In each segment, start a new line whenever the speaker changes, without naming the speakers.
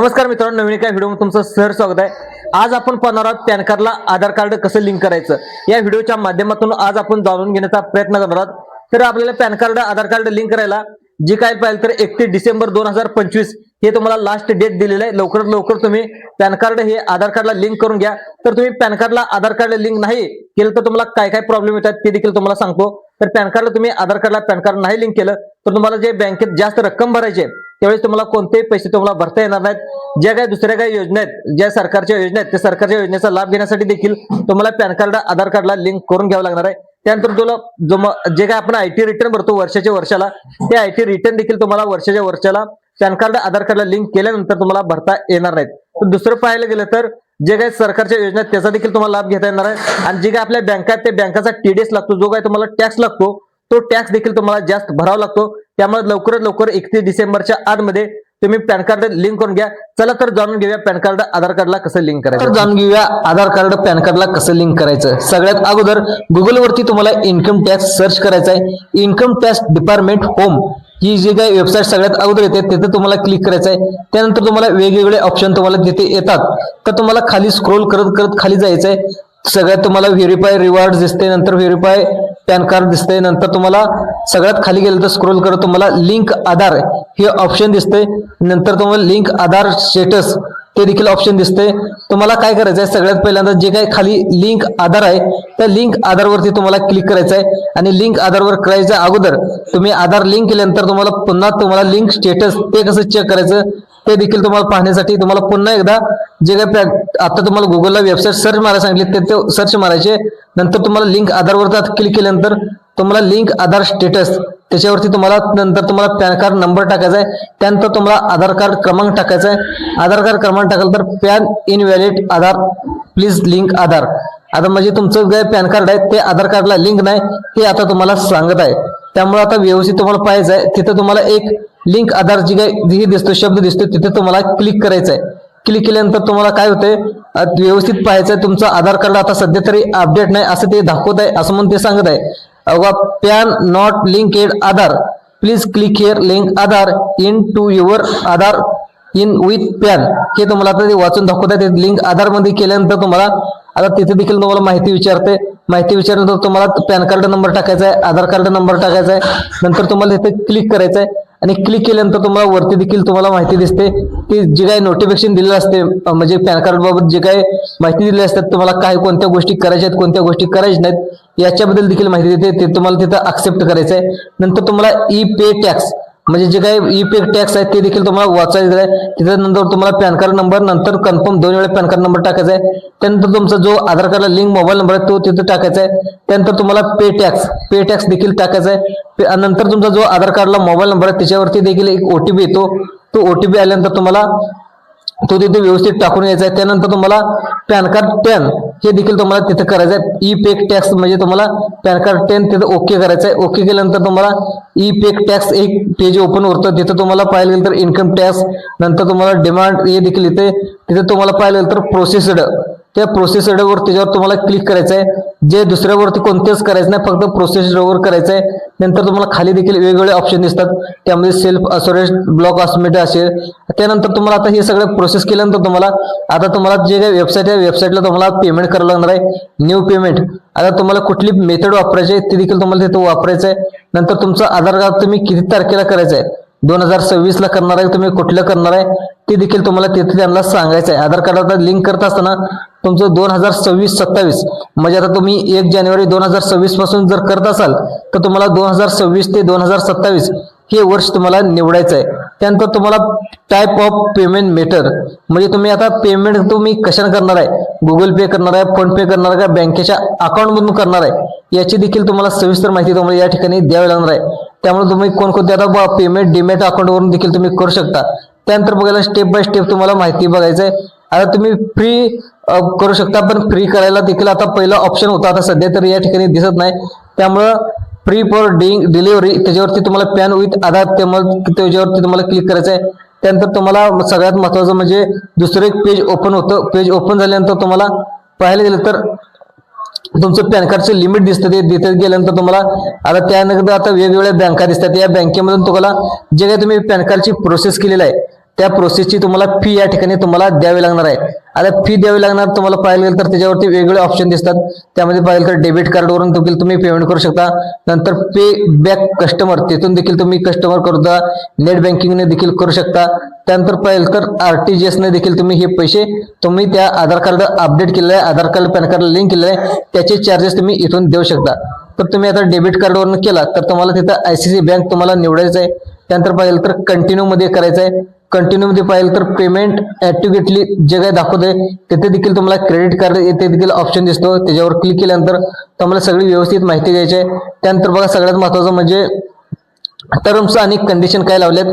नमस्कार मित्रांनो नवीन एका व्हिडिओ तुमचं सर स्वागत आहे. आज आपण पाहणार आहोत पॅन कार्डला आधार कार्ड कसं लिंक करायचं. या व्हिडिओच्या माध्यमातून आज आपण जाणून घेण्याचा प्रयत्न करणार आहोत. तर आपल्याला PAN card Aadhaar card link करायला जे काय पाहिजे तर एकतीस डिसेंबर दोन हजार पंचवीस हे तुम्हाला लास्ट डेट दिलेलं आहे. लवकरात लवकर तुम्ही पॅन कार्ड हे आधार कार्डला लिंक करून घ्या. तर तुम्ही पॅन कार्डला आधार कार्ड लिंक नाही केलं तर तुम्हाला काय काय प्रॉब्लेम येतात ते देखील तुम्हाला सांगतो. तर पॅन कार्डला तुम्ही आधार कार्डला पॅन कार्ड नाही लिंक केलं तर तुम्हाला जे बँकेत जास्त रक्कम भरायची आहे त्यावेळेस तुम्हाला कोणतेही पैसे तुम्हाला भरता येणार नाहीत. ज्या काही दुसऱ्या काही योजना आहेत ज्या सरकारच्या योजना आहेत त्या सरकारच्या योजनेचा लाभ घेण्यासाठी देखील तुम्हाला पॅन कार्ड आधार कार्डला लिंक करून घ्यावं लागणार आहे. त्यानंतर तुला जो जे काय आपण आयटी रिटर्न भरतो वर्षाच्या वर्षाला ते आयटी रिटर्न देखील तुम्हाला वर्षाच्या वर्षाला पॅन कार्ड आधार कार्डला लिंक केल्यानंतर तुम्हाला भरता येणार नाहीत. दुसरं पाहायला गेलं तर जे काही सरकारच्या योजना आहेत त्याचा देखील तुम्हाला लाभ घेता येणार आहे. आणि जे काय आपल्या बँकात ते बँकाचा टीडीएस लागतो जो काय तुम्हाला टॅक्स लागतो तो टॅक्स देखील तुम्हाला जास्त भरावा लागतो. त्यामुळे लवकरात लवकर एकतीस डिसेंबरच्या आतमध्ये तुम्ही पॅन कार्ड लिंक करून घ्या. चला तर जाणून घेऊया पॅन कार्ड आधार कार्डला कसं लिंक करायचं. तर जाणून घेऊया आधार कार्ड पॅन कार्डला कसं लिंक करायचं. सगळ्यात अगोदर गुगल वरती तुम्हाला इन्कम टॅक्स सर्च करायचा आहे इन्कम टॅक्स डिपार्टमेंट होम ही जी काही वेबसाईट सगळ्यात अगोदर येते तिथे तुम्हाला क्लिक करायचं आहे त्यानंतर तुम्हाला वेगवेगळे ऑप्शन तुम्हाला तिथे येतात. तर तुम्हाला खाली स्क्रोल करत करत खाली जायचं आहे सगळ्यात तुम्हाला व्हेरीफाय रिवॉर्ड दिसते नंतर व्हेरीफाय पॅन कार्ड दिसते नंतर तुम्हाला सगळ्यात खाली गेलं तर स्क्रोल करत तुम्हाला लिंक आधार हे ऑप्शन दिसते नंतर तुम्हाला लिंक आधार स्टेटस ते देखील ऑप्शन दिसते तुम्हाला काय करायचं आहे सगळ्यात पहिल्यांदा जे काही खाली लिंक आधार आहे त्या लिंक आधारवरती तुम्हाला क्लिक करायचं आहे आणि लिंक आधारवर करायच्या अगोदर तुम्ही आधार लिंक केल्यानंतर तुम्हाला पुन्हा तुम्हाला लिंक स्टेटस ते कसं चेक करायचं ते देखील तुम्हाला पाहण्यासाठी तुम्हाला पुन्हा एकदा जे काही आता तुम्हाला गुगलला वेबसाईट सर्च मारायला सांगितले ते ते सर्च मारायचे. नंतर तुम्हाला लिंक आधारवर क्लिक केल्यानंतर तुम्हाला लिंक आधार स्टेटस त्याच्यावरती तुम्हाला नंतर तुम्हाला पॅन कार्ड नंबर टाकायचा आहे. त्यानंतर तुम्हाला आधार कार्ड क्रमांक टाकायचा आहे. आधार कार्ड क्रमांक टाकलं तर PAN invalid Aadhaar. Please link Aadhaar. आता म्हणजे तुमचं जे पॅन कार्ड आहे ते आधार कार्डला लिंक नाही हे आता तुम्हाला सांगत आहे. त्यामुळे आता व्यवस्थित तुम्हाला पाहायचं आहे. तिथे तुम्हाला एक लिंक आधार जी काही जी दिसतो शब्द दिसतो तिथे तुम्हाला क्लिक करायचं आहे. क्लिक केल्यानंतर तुम्हाला काय होतंय? व्यवस्थित पाहायचं आहे. तुमचं आधार कार्ड आता सध्या तरी अपडेट नाही असं ते दाखवत आहे असं म्हणून ते सांगत आहे. अगवा PAN not linked Aadhaar please click here link Aadhaar in to your Aadhaar in with PAN हे तुम्हाला आता ते वाचून दाखवत आहे लिंक आधारमध्ये केल्यानंतर तुम्हाला आता तिथे देखील तुम्हाला माहिती विचारते. माहिती विचारल्यानंतर तुम्हाला पॅन कार्ड नंबर टाकायचा आहे आधार कार्ड नंबर टाकायचा आहे. नंतर तुम्हाला तिथे क्लिक करायचं आहे. आणि क्लिक केल्यानंतर तुम्हाला वरती देखील तुम्हाला माहिती दिसते की जे काही नोटिफिकेशन दिलेलं असते म्हणजे पॅन कार्ड बाबत जे काही माहिती दिलेली असतात तुम्हाला काय कोणत्या गोष्टी करायच्या आहेत कोणत्या गोष्टी करायच्या नाहीत याच्याबद्दल देखील माहिती देते. ते तुम्हाला तिथं ऍक्सेप्ट करायचं आहे. नंतर तुम्हाला ई पे टॅक्स म्हणजे जे काही ई पे टॅक्स आहे ते देखील तुम्हाला वाचायचं आहे. तिथं नंतर तुम्हाला पॅन कार्ड नंबर नंतर कन्फर्म दोन वेळा पॅन कार्ड नंबर टाकायचा आहे. त्यानंतर तुमचा जो आधार कार्डला लिंक मोबाईल नंबर आहे तो तिथं टाकायचा आहे. त्यानंतर तुम्हाला पे टॅक्स पे टॅक्स देखील टाकायचा आहे. पे- नंतर तुमचा जो आधार कार्डला मोबाईल नंबर आहे त्याच्यावरती देखील एक ओटीपी येतो. तो ओटीपी आल्यानंतर तुम्हाला तो तिथे व्यवस्थित टाकून यायचा आहे. त्यानंतर तुम्हाला पॅन कार्ड टेन हे देखील तुम्हाला तिथे करायचं आहे. ई पेक टॅक्स म्हणजे तुम्हाला पॅन कार्ड टेन तिथे ओके करायचं आहे. ओके केल्यानंतर तुम्हाला ई पेक टॅक्स एक पेज ओपन होतं. तिथे तुम्हाला पाहायला गेलं तर इन्कम टॅक्स नंतर तुम्हाला डिमांड हे देखील येते तिथे तुम्हाला पाहायला गेलं तर प्रोसेसड त्या प्रोसेसरवर त्याच्यावर तुम्हाला क्लिक करायचं आहे जे दुसऱ्यावरती कोणतेच करायचं नाही फक्त प्रोसेसरवर करायचं आहे नंतर तुम्हाला खाली देखील वेगवेगळे ऑप्शन दिसतात. त्यामध्ये सेल्फ असोरेज ब्लॉक असमेट असेल. त्यानंतर तुम्हाला आता हे सगळं प्रोसेस केल्यानंतर तुम्हाला आता तुम्हाला जे काही वेबसाईट आहे वेबसाईटला तुम्हाला पेमेंट करावं लागणार आहे. न्यू पेमेंट आता तुम्हाला कुठली मेथड वापरायची आहे ती देखील तुम्हाला तिथं वापरायचं आहे नंतर तुमचं आधार कार्ड तुम्ही किती तारखेला करायचं आहे दोन हजार सव्वीस ला करणार आहे तुम्ही कुठलं करणार आहे? ते देखील तुम्हाला तिथे त्यांना सांगायचं आहे आधार कार्ड आता लिंक करत असताना तुमचं दोन हजार सव्वीस सत्तावीस. म्हणजे आता तुम्ही एक जानेवारी दोन हजार सव्वीसपासून जर करत असाल तर तुम्हाला दोन हजार सव्वीस ते दोन हजार सत्तावीस हे वर्ष तुम्हाला निवडायचं आहे. त्यानंतर तुम्हाला टाईप ऑफ पेमेंट मेटर म्हणजे तुम्ही आता पेमेंट तुम्ही कशाने करणार आहे? गुगल पे करणार आहे फोन पे करणार आहे का बँकेच्या अकाउंटमधून करणार आहे. याची देखील तुम्हाला सविस्तर माहिती तुम्हाला या ठिकाणी द्यावी लागणार आहे. त्यामुळे तुम्ही कोणकोणते आता पेमेंट डिमेट अकाउंटवरून देखील तुम्ही करू शकता. त्यानंतर बघायला स्टेप बाय स्टेप तुम्हाला माहिती बघायचं आहे. आता तुम्ही फ्री करू शकता पण फ्री करायला देखील आता पहिला ऑप्शन होता. आता सध्या तर या ठिकाणी दिसत नाही. त्यामुळं फ्री फॉर डिंग डिलिव्हरी त्याच्यावरती तुम्हाला पॅन विथ आधार त्याच्यावरती तुम्हाला क्लिक करायचं आहे त्यानंतर तुम्हाला सगळ्यात महत्वाचं म्हणजे दुसरं एक पेज ओपन होतं. पेज ओपन झाल्यानंतर तुम्हाला पाहायला गेलं तर तुमचं पॅन कार्डचं लिमिट दिसतं. ते देत गेल्यानंतर तुम्हाला आता त्यानंतर आता वेगवेगळ्या बँका दिसतात. या बँकेमधून तुम्हाला जे काही तुम्ही पॅन कार्डची प्रोसेस केलेलं आहे त्या प्रोसेसची तुम्हाला फी या ठिकाणी तुम्हाला द्यावी लागणार आहे. आता फी द्यावी लागणार तुम्हाला पाहिलं गेलं तर त्याच्यावरती वेगवेगळे ऑप्शन दिसतात. त्यामध्ये पाहिलं तर डेबिट कार्डवरून देखील तुम्ही पेमेंट करू शकता. नंतर पे बॅक कस्टमर तिथून देखील तुम्ही कस्टमर करता नेट बँकिंगने देखील करू शकता. त्यानंतर पाहिलं तर आरटीजीएसने देखील तुम्ही हे पैसे तुम्ही त्या आधार कार्ड अपडेट केलेलं आहे. Aadhaar card PAN card link केलेलं आहे. त्याचे चार्जेस तुम्ही इथून देऊ शकता. तर तुम्ही आता डेबिट कार्डवरून केला तर तुम्हाला तिथं आयसीसी बँक तुम्हाला निवडायचं आहे. त्यानंतर पाहिलं तर कंटिन्यू मध्ये करायचं आहे. कंटिन्यू मध्ये पाहिलं तर पेमेंट ऍक्टिव्हेटली जे काही आहे तिथे देखील तुम्हाला क्रेडिट कार्ड येथे देखील ऑप्शन दिसतो. त्याच्यावर क्लिक केल्यानंतर तुम्हाला सगळी व्यवस्थित माहिती द्यायची आहे. त्यानंतर बघा सगळ्यात महत्वाचं म्हणजे टर्म्स आणि कंडिशन काय लावलेत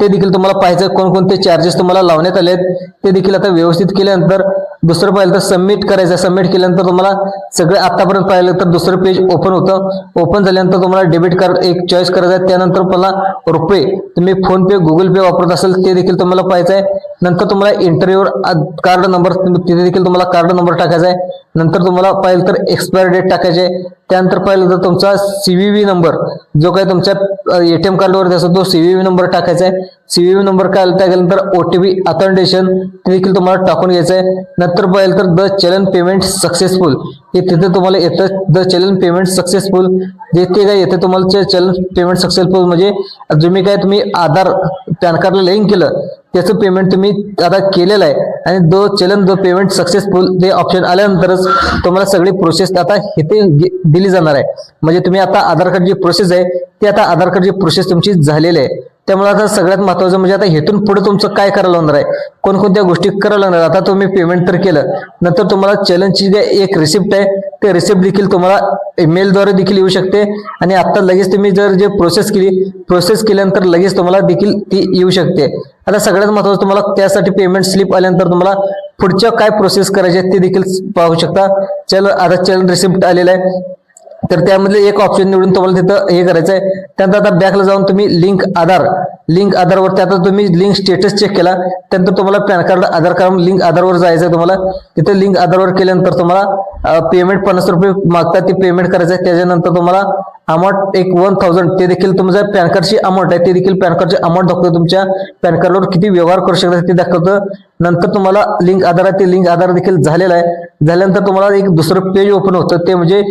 ते देखील तुम्हाला पाहायचं. कोणकोणते चार्जेस तुम्हाला लावण्यात आलेत ते देखील आता व्यवस्थित केल्यानंतर दुसरं पाहिलं तर सबमिट करायचं. सबमिट केल्यानंतर तुम्हाला सगळं आतापर्यंत पाहिलं तर दुसरं पेज ओपन होतं. ओपन झाल्यानंतर तुम्हाला डेबिट कार्ड एक चॉईस करायचं आहे. त्यानंतर मला रुपये तुम्ही फोनपे गुगल पे वापरत असेल ते देखील तुम्हाला पाहायचं आहे. नंतर तुम्हाला इंटरव्ह्यूवर कार्ड नंबर तिथे देखील तुम्हाला कार्ड नंबर टाकायचा आहे. नंतर तुम्हाला पाहिलं तर एक्सपायर डेट टाकायचे आहे. त्यानंतर पाहिलं तर तुमचा सीव्हीव्ही नंबर जो काही तुमच्या एटीएम कार्डवर असतो तो सीव्हीव्ही नंबर टाकायचा आहे. सीव्हीव्ही नंबर काय टाकल्यानंतर ओटीपी अथेंटिकेशन ते देखील तुम्हाला टाकून घ्यायचं आहे. नंतर पाहिलं तर द चलन पेमेंट सक्सेसफुल हे तिथे तुम्हाला येतं. द चलन पेमेंट सक्सेसफुल जे ते काय येते तुम्हाला चलन पेमेंट सक्सेसफुल म्हणजे तुम्ही काय तुम्ही आधार पॅन कार्डला लिंक केलं त्याचं पेमेंट तुम्ही आता केलेलं आहे. आणि दो चलन दो पेमेंट सक्सेसफुल ते ऑप्शन आल्यानंतरच तुम्हाला सगळी प्रोसेस आता इथे गे- दिली जाणार आहे. म्हणजे तुम्ही आता आधार कार्ड जी प्रोसेस आहे ती आता आधार कार्डची प्रोसेस तुमची झालेली आहे. त्यामुळे आता सगळ्यात महत्वाचं म्हणजे आता हेतून पुढे तुमचं काय करायला होणार आहे? कोणकोणत्या गोष्टी करायला लागणार आता तुम्ही पेमेंट तर केलं नंतर तुम्हाला चलनची जे एक रिसिप्ट आहे ते रिसिप्ट देखील तुम्हाला ईमेलद्वारे देखील येऊ शकते. आणि आता लगेच तुम्ही जर जे प्रोसेस केली प्रोसेस केल्यानंतर लगेच तुम्हाला देखील ती येऊ शकते. आता सगळ्यात महत्वाचं तुम्हाला त्यासाठी पेमेंट स्लिप आल्यानंतर तुम्हाला पुढच्या काय प्रोसेस करायची आहे ते देखील पाहू शकता. चल आता चलन रिसिप्ट आलेलं आहे. तर त्यामधले एक ऑप्शन निवडून तुम्हाला तिथं हे करायचं आहे. त्यानंतर आता बॅकला जाऊन तुम्ही लिंक आधार. लिंक आधारवर आता तुम्ही लिंक स्टेटस चेक केला. त्यानंतर तुम्हाला PAN card Aadhaar card link आधारवर जायचं आहे तुम्हाला. तिथे लिंक आधारवर केल्यानंतर तुम्हाला पेमेंट पन्नास रुपये मागतात ते पेमेंट करायचं आहे. त्याच्यानंतर तुम्हाला अमाऊंट एक वन थाउजंड ते देखील तुमचं पॅन कार्डची अमाऊंट आहे ते देखील पॅन कार्डची अमाऊंट दाखवतो तुमच्या पॅन कार्डवर किती व्यवहार करू शकता ते दाखवतं. नंतर तुम्हाला लिंक आधार आहे ते लिंक आधार देखील झालेलं आहे. झाल्यानंतर तुम्हाला एक दुसरं पेज ओपन होतं ते म्हणजे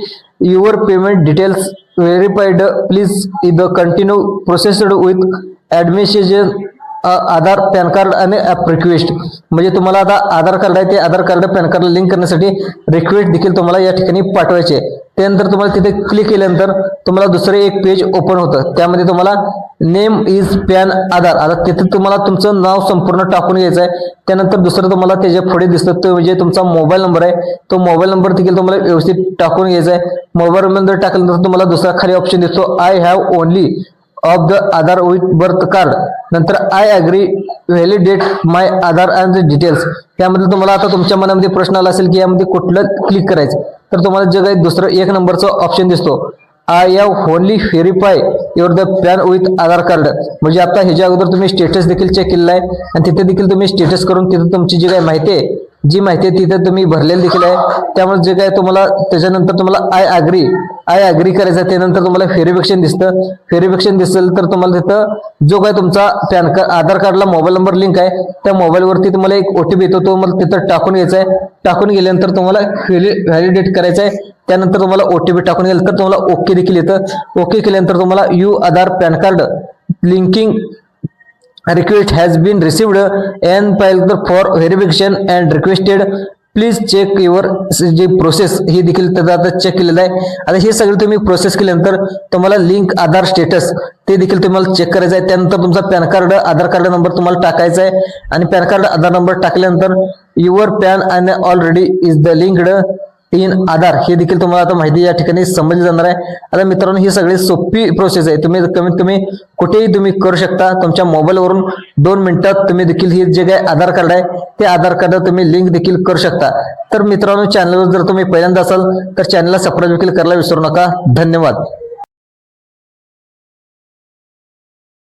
your payment details verified please the continue processed with administration Aadhaar PAN card आणि ॲप रिक्वेस्ट म्हणजे तुम्हाला आता आधार कार्ड आहे ते Aadhaar card PAN card link करण्यासाठी रिक्वेस्ट देखील तुम्हाला या ठिकाणी पाठवायचे आहे. त्यानंतर तुम्हाला तिथे क्लिक केल्यानंतर तुम्हाला दुसरं एक पेज ओपन होतं. त्यामध्ये तुम्हाला नेम इज पॅन आधार. आता तिथे तुम्हाला तुमचं नाव संपूर्ण टाकून घ्यायचं आहे. त्यानंतर दुसरं तुम्हाला त्याच्या पुढे दिसतं. तो म्हणजे तुमचा मोबाईल नंबर आहे. तो मोबाईल नंबर देखील तुम्हाला व्यवस्थित टाकून घ्यायचा आहे. मोबाईल नंबर टाकल्यानंतर तुम्हाला दुसरा खाली ऑप्शन दिसतो. I have only of the Aadhaar with birth card नंतर I agree validate my Aadhaar and details त्यामध्ये तुम्हाला आता तुमच्या मनामध्ये प्रश्न आला असेल की यामध्ये कुठलं क्लिक करायचं? तर तुम्हाला जे काही दुसरं एक नंबरचं ऑप्शन दिसतो. I have only verify your the PAN with Aadhaar card म्हणजे आता ह्याच्या अगोदर तुम्ही स्टेटस देखील चेक केलेला आहे. आणि तिथे देखील तुम्ही स्टेटस करून तिथे तुमची जी काही माहिती आहे जी माहिती आहे तिथे तुम्ही भरलेली देखील आहे. त्यामुळे जे काय तुम्हाला त्याच्यानंतर तुम्हाला आय अग्री आय अग्री करायचं आहे त्यानंतर तुम्हाला व्हेरिफिकेशन दिसतं. व्हेरिफिकेशन दिसेल तर तुम्हाला तिथं जो काय तुमचा पॅन कार्ड आधार कार्डला मोबाईल नंबर लिंक आहे त्या मोबाईलवरती तुम्हाला एक ओटीपी येतो तो मला तिथं टाकून घ्यायचा आहे. टाकून गेल्यानंतर तुम्हाला व्हॅलिडेट करायचं आहे. त्यानंतर तुम्हाला ओटीपी टाकून गेलं तर तुम्हाला ओके देखील येतं. ओके केल्यानंतर तुम्हाला you Aadhaar PAN card linking request has been received and filed for verification and requested. Please check your G process ही देखील त्याचा आता चेक केलेलं आहे. आता हे सगळं तुम्ही प्रोसेस केल्यानंतर तुम्हाला लिंक आधार स्टेटस ते देखील तुम्हाला चेक करायचं आहे. त्यानंतर तुमचा PAN card Aadhaar card number तुम्हाला टाकायचा आहे. आणि पॅन कार्ड आधार नंबर टाकल्यानंतर your PAN and already is the linked in Aadhaar हे देखील तुम्हाला आता माहिती या ठिकाणी समजली जाणार आहे. आता मित्रांनो ही सगळी सोपी प्रोसेस आहे. तुम्ही कमीत कमी कुठेही तुम्ही करू शकता. तुमच्या मोबाईलवरून दोन मिनिटात तुम्ही देखील हे जे काही आधार कार्ड आहे ते आधार कार्ड तुम्ही लिंक देखील करू शकता. तर मित्रांनो चॅनलवर जर तुम्ही पहिल्यांदा असाल तर चॅनलला सबस्क्राईब देखील करायला विसरू नका. धन्यवाद.